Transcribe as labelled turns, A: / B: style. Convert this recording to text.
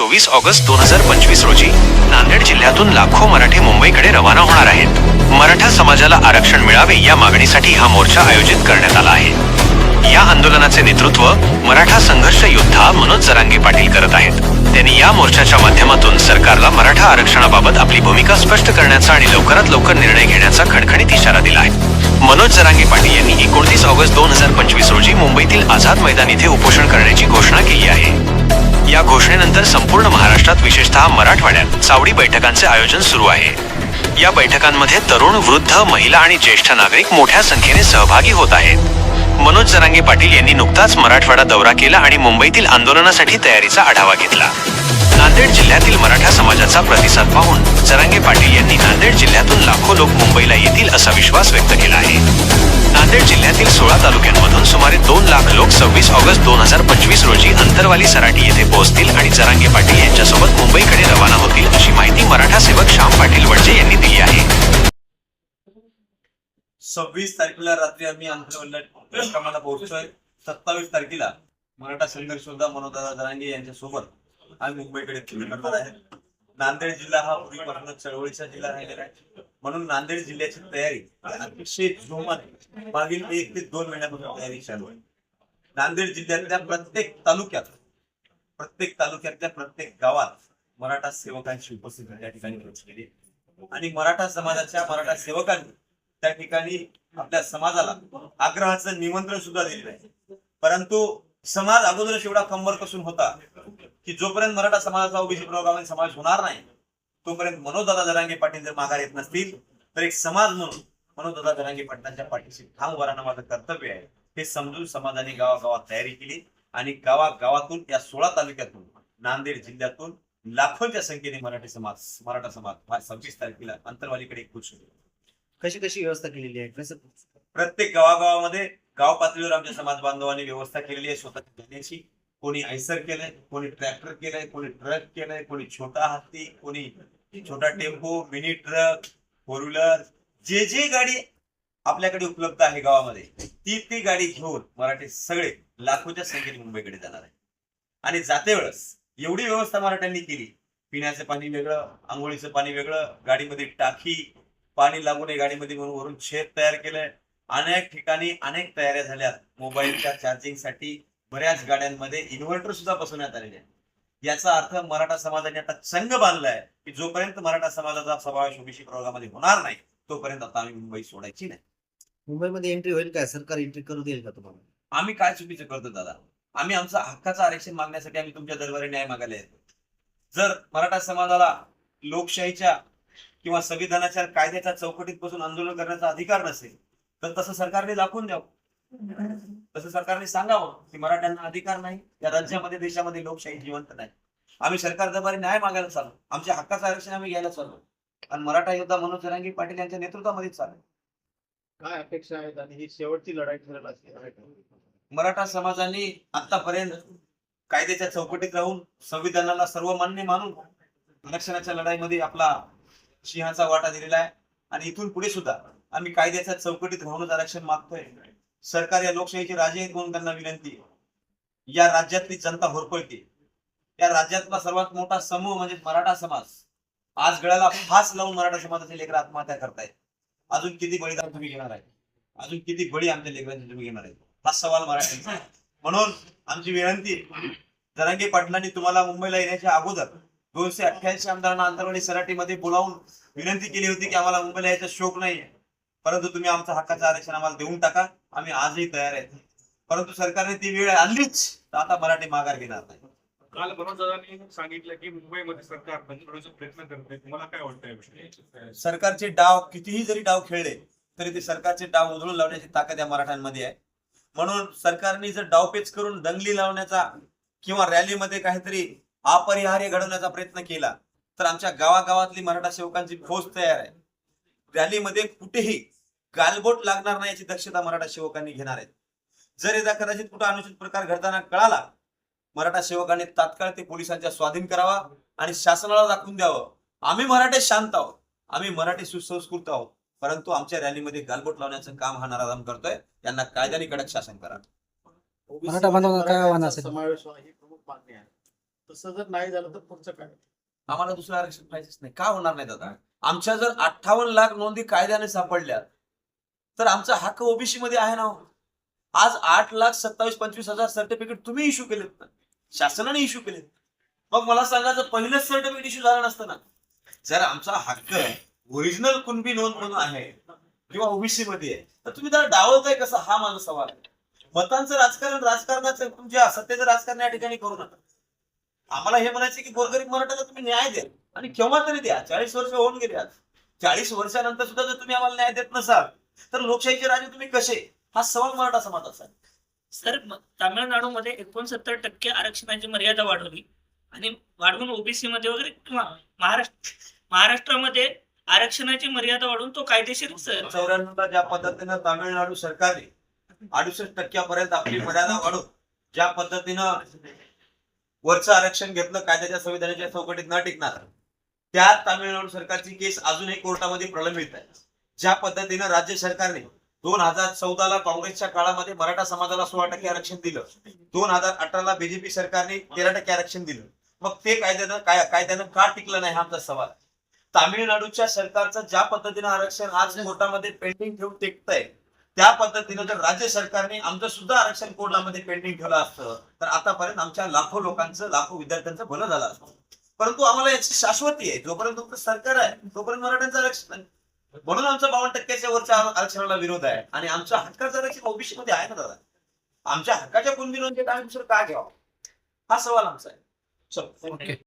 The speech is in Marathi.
A: चोवीस ऑगस्ट दोन हजार पंचवीस रोजी नांदेड जिल्ह्यातून लाखो मराठी मुंबईकडे रवाना होणार आहेत. मराठा समाजाला आरक्षण मिळावे या मागणीसाठी हा मोर्चा आयोजित करण्यात आला आहे. या आंदोलनाचे नेतृत्व मराठा संघर्ष योद्धा मनोज जरांगे पाटील करत आहेत. त्यांनी या मोर्चाच्या माध्यमातून सरकारला मराठा आरक्षणाबाबत आपली भूमिका स्पष्ट करण्याचा आणि लवकरात लवकर निर्णय घेण्याचा खणखणीत इशारा दिला आहे. मनोज जरांगे पाटील यांनी एकोणतीस ऑगस्ट दोन हजार पंचवीस रोजी मुंबईतील आझाद मैदान इथे उपोषण करण्याची घोषणा केली आहे. या घोषणेनंतर संपूर्ण महाराष्ट्रात विशेषतः मराठवाड्यात चावडी बैठकांचे आयोजन सुरू आहे. या बैठकांमध्ये तरुण वृद्ध महिला आणि ज्येष्ठ नागरिक मोठ्या संख्येने सहभागी होत आहेत. मनोज जरांगे पाटील यांनी नुकताच मराठवाडा दौरा केला आणि मुंबईतील आंदोलनासाठी तयारीचा आढावा घेतला. नांदेड जिल्ह्यातील मराठा समाजाचा प्रतिसाद पाहून जरांगे पाटील यांनी नांदेड जिल्ह्यातून लाखो लोक मुंबईला येतील असा विश्वास व्यक्त केला आहे. नांदेड जिल्ह्यातील सोळा तालुक्यांमधून सुमारे दोन लाख लोक सव्वीस ऑगस्ट दोन हजार पंचवीस रोजी अंतरवाली सराटी येथे पोहोचतील आणि जरांगे पाटील यांच्यासोबत मुंबईकडे रवाना होतील अशी माहिती मराठा सेवक श्याम पाटील वडजे यांनी दिली आहे.
B: सव्वीस तारखेला रात्री आम्ही अंतरवल्ला पोहोचतोय सत्तावीस तारखेला मराठा संघर्ष सुद्धा मनोदादा जरांगे यांच्या सोबत आम्ही मुंबईकडे करणार आहे नांदेड जिल्हा हा पूर्वीपासून चळवळीचा जिल्हा राहिलेला आहे. म्हणून नांदेड जिल्ह्याची तयारी अतिशय जोमात मागील एक ते दोन महिन्यापासून तयारी चालू आहे. नांदेड जिल्ह्यातल्या प्रत्येक तालुक्यात प्रत्येक तालुक्यातल्या प्रत्येक गावात मराठा सेवकांची उपस्थिती त्या ठिकाणी पोहोचलेली आणि मराठा समाजाच्या मराठा सेवकांनी त्या ठिकाणी आपल्या समाजाला आग्रहाचं निमंत्रण सुद्धा दिलेलं आहे. परंतु समाज अगोदरच एवढा कंबर कसून होता की जोपर्यंत मराठा समाजाचा ओबीसी प्रवर्गामध्ये समाज होणार नाही तोपर्यंत मनोजदादा जरांगे पाटील जर माघार येत नसतील तर एक समाज म्हणून मनोजदादा जरांगे पाटलांच्या पाठीशी ठाम उभारणं माझं कर्तव्य आहे. हे समजून समाजाने गावागावात तयारी केली आणि गावागावातून या सोळा तालुक्यातून नांदेड जिल्ह्यातून लाखोंच्या संख्येने मराठी समाज मराठा समाज सव्वीस तारखेला अंतरवालीकडे खुश
C: कशी कशी व्यवस्था केलेली आहे? कसं
B: प्रत्येक गावागावामध्ये गाव पातळीवर आमच्या समाज बांधवांनी व्यवस्था केलेली आहे. स्वतः जाण्याची कोणी आयसर केलंय कोणी ट्रॅक्टर केलंय कोणी ट्रक केलंय कोणी छोटा हत्ती कोणी छोटा tempo mini truck four wheeler जे जे गाडी आपल्याकडे उपलब्ध आहे गावामध्ये ती ती गाडी घेऊन मराठी सगळे लाखोच्या संख्येने मुंबईकडे जाणार आहे आणि जाते वेळेस एवढी व्यवस्था मराठ्यांनी केली. पिण्याचं पाणी वेगळं आंघोळीचं पाणी वेगळं गाडीमध्ये टाकी पाणी लागू नये गाडीमध्ये म्हणून वरून छेद तयार केलंय. अनेक ठिकाणी अनेक तयाऱ्या झाल्या मोबाईलच्या चार्जिंगसाठी बऱ्याच गाड्यांमध्ये इन्व्हर्टर सुद्धा बसवण्यात आलेले आहेत. याचा अर्थ मराठा समाजाने आता संघ बांधलाय की जोपर्यंत मराठा समाजाचा समावेश ओबीसी प्रवर्गामध्ये होणार नाही तोपर्यंत आता आम्ही मुंबई सोडायची नाही.
C: मुंबईमध्ये एंट्री होईल का सरकार एंट्री करू देईल का तुम्हाला?
B: आम्ही काय चुकीचं करतो दादा? आम्ही आमचा हक्काचं आरक्षण मागण्यासाठी आम्ही तुमच्या दरबारी न्याय मागायला येतो. जर मराठा समाजाला लोकशाहीच्या किंवा संविधानाच्या कायद्याच्या चौकटीत बसून आंदोलन करण्याचा अधिकार नसेल तर तसं सरकारने दाखवून द्यावं. तसं सरकारने सांगावं की मराठ्यांना अधिकार नाही या राज्यामध्ये देशामध्ये लोकशाही जिवंत नाही. आम्ही सरकार दरबारी न्याय मागायला चालू आमच्या हक्काचं आरक्षण आम्ही घ्यायला चालू आणि मराठा योद्धा मनोज जरांगी पाटील यांच्या नेतृत्वामध्ये चालू
D: काय अपेक्षा आहेत आणि ही शेवटची लढाई ठरेल?
B: मराठा समाजाने आतापर्यंत कायद्याच्या चौकटीत राहून संविधानाला सर्वमान्य मानून आरक्षणाच्या लढाईमध्ये आपला सिंहाचा वाटा दिलेला आहे. आणि इथून पुढे सुद्धा आम्ही कायद्याच्या चौकटीत राहूनच आरक्षण मागतोय. सरकार या लोकशाहीचे राजे आहेत म्हणून त्यांना विनंती आहे. या राज्यातली जनता होरपळते. या राज्यातला सर्वात मोठा समूह म्हणजे मराठा समाज. आज गळ्याला फास लावून मराठा समाजाचे लेकर आत्महत्या करतायत. अजून किती बळीदान तुम्ही घेणार आहे? अजून किती बळी आमच्या लेकरांचे तुम्ही घेणार आहे? हा सवाल मराठ्यांचा म्हणून आमची विनंती आहे, जरांगे पाटलांनी तुम्हाला मुंबईला येण्याच्या अगोदर दोनशे अठ्ठ्याऐंशी आमदारांना आंतरवाडी सराटीमध्ये बोलावून विनंती केली होती की आम्हाला मुंबईला यायचा शोक नाहीये. परंतु तुम्ही आमचं हक्काचं आरक्षण आम्हाला देऊन टाका. आम्ही आजही तयार आहेत परंतु सरकारने ती वेळ आणलीच तर आता मराठी माघार घेणार नाही.
D: काल मनोजदादांनी सांगितलं की मुंबईमध्ये सरकार प्रयत्न करते तुम्हाला काय
B: सरकारचे डाव कितीही जरी डाव खेळले तरी ते सरकारचे डाव उधळून लावण्याची ताकद या मराठ्यांमध्ये आहे. म्हणून सरकारने जर डावपेच करून दंगली लावण्याचा किंवा रॅलीमध्ये काहीतरी अपरिहार्य घडवण्याचा प्रयत्न केला तर आमच्या गावागावातली मराठा सेवकांची फौज तयार आहे. रॅलीमध्ये कुठेही गालबोट लागणार नाही याची दक्षता मराठा सेवकांनी घेणार आहेत जर एकदा कदाचित कुठं अनुचित प्रकार घडताना कळाला मराठा सेवकांनी तात्काळ ते पोलिसांच्या स्वाधीन करावा आणि शासनाला दाखवून द्यावं. आम्ही मराठे शांत आहोत. आम्ही मराठी सुसंस्कृत आहोत. परंतु आमच्या रॅलीमध्ये गालबोट लावण्याचं काम हा नराधाम करतोय. यांना कायद्याने कडक शासन करा.
C: मराठा बांधवांना काय आव्हान असेल?
D: समावेश ही प्रमुख मागणी आहे.
E: तसं जर नाही झालं तर पुढचं काय?
B: आम्हाला दुसरं आरक्षण पाहिजेच नाही. का होणार नाही दादा? आमच्या जर अठ्ठावन्न लाख नोंदी कायद्याने सापडल्या तर आमचा हक्क ओबीसी मध्ये आहे ना हो. आज आठ लाख सत्तावीस पंचवीस हजार सर्टिफिकेट तुम्ही इश्यू केलेत ना. शासनाने इश्यू केलेत. मग मला सांगा जर पहिलंच सर्टिफिकेट इश्यू झालं नसतं ना जर आमचा हक्क ओरिजिनल कुणबी नोंद म्हणून आहे किंवा ओबीसी मध्ये आहे तर तुम्ही त्याला डावलताय कसं? हा माझा सवाल आहे. मतांचं राजकारण राजकारणाचं तुमच्या सत्तेचं राजकारण या ठिकाणी करू नका. आम्हाला हे म्हणायचं की गोरगरीब मराठाला तुम्ही न्याय द्या. आणि केव्हा तरी द्या. चाळीस वर्ष होऊन गेले आज. चाळीस वर्षानंतर सुद्धा जर तुम्ही आम्हाला न्याय देत नसाल तर लोकशाहीचे राजे तुम्ही कसे? हा सवाल मराठा समाजाचा आहे.
F: सर तामिळनाडूमध्ये एकोणसत्तर टक्के आरक्षणाची मर्यादा वाढवली. आणि वाढवून ओबीसी मध्ये वगैरे किंवा महाराष्ट्र महाराष्ट्रामध्ये आरक्षणाची मर्यादा वाढवून तो कायदेशीर स-
B: चौऱ्याण्णवला ज्या पद्धतीनं तामिळनाडू सरकारने अडुसष्ट टक्क्यापर्यंत आपली मर्यादा वाढवून ज्या पद्धतीनं वरचं आरक्षण घेतलं कायद्याच्या संविधानाच्या चौकटीत न टिकणार. त्या तामिळनाडू सरकारची केस अजूनही कोर्टामध्ये प्रलंबित आहे. ज्या पद्धतीनं राज्य सरकारने दोन हजार चौदाला काँग्रेसच्या काळामध्ये मराठा समाजाला सोळा टक्के आरक्षण दिलं दोन हजार अठराला बीजेपी सरकारने तेरा टक्के आरक्षण दिलं. मग ते कायद्यानं काय कायद्यानं का टिकलं नाही हा आमचा सवाल आहे. तामिळनाडूच्या सरकारचं ज्या पद्धतीनं आरक्षण आज कोर्टामध्ये पेंडिंग ठेवून टिकतंय त्या पद्धतीनं जर राज्य सरकारने आमचं सुद्धा आरक्षण कोर्टामध्ये पेंडिंग ठेवलं असतं तर आतापर्यंत आमच्या लाखो लोकांचं लाखो विद्यार्थ्यांचं भलं झालं असतं. परंतु आम्हाला याची शाश्वती आहे. जोपर्यंत तुमचं सरकार आहे तोपर्यंत मराठ्यांचं आरक्षण आहे म्हणून आमचा बावन्न टक्क्याच्या वरच्या आरक्षणाला विरोध आहे. आणि आमच्या हक्काचं आरक्षण ओबीसी मध्ये आहे ना दादा? आमच्या हक्काच्या कुणबी नोंदीत आम्ही दुसरं का घ्यावं? हा सवाल आमचा आहे. चल.